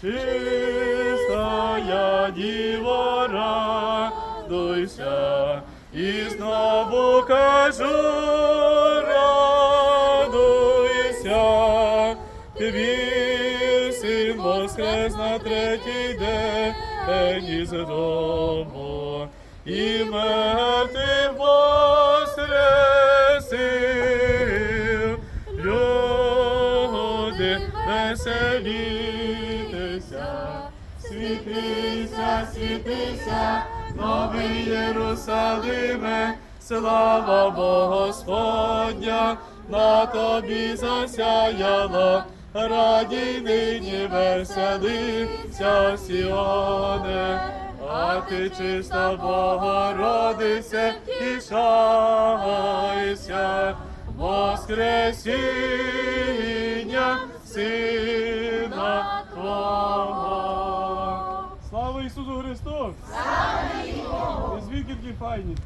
чистая діва, радуйся, і знову кажу, радуйся, твій син воскрес на третій день із гробу, і мертвий люди веселітеся, світися, світися, новий Єрусалиме, слава Господня, на тобі засяяла, радій нині веселися, Сіоне, а ти чиста Богородице, тішайся, Воскресіння Сина Твого. Слава Ісусу Христу! Слава Звідки такі файні?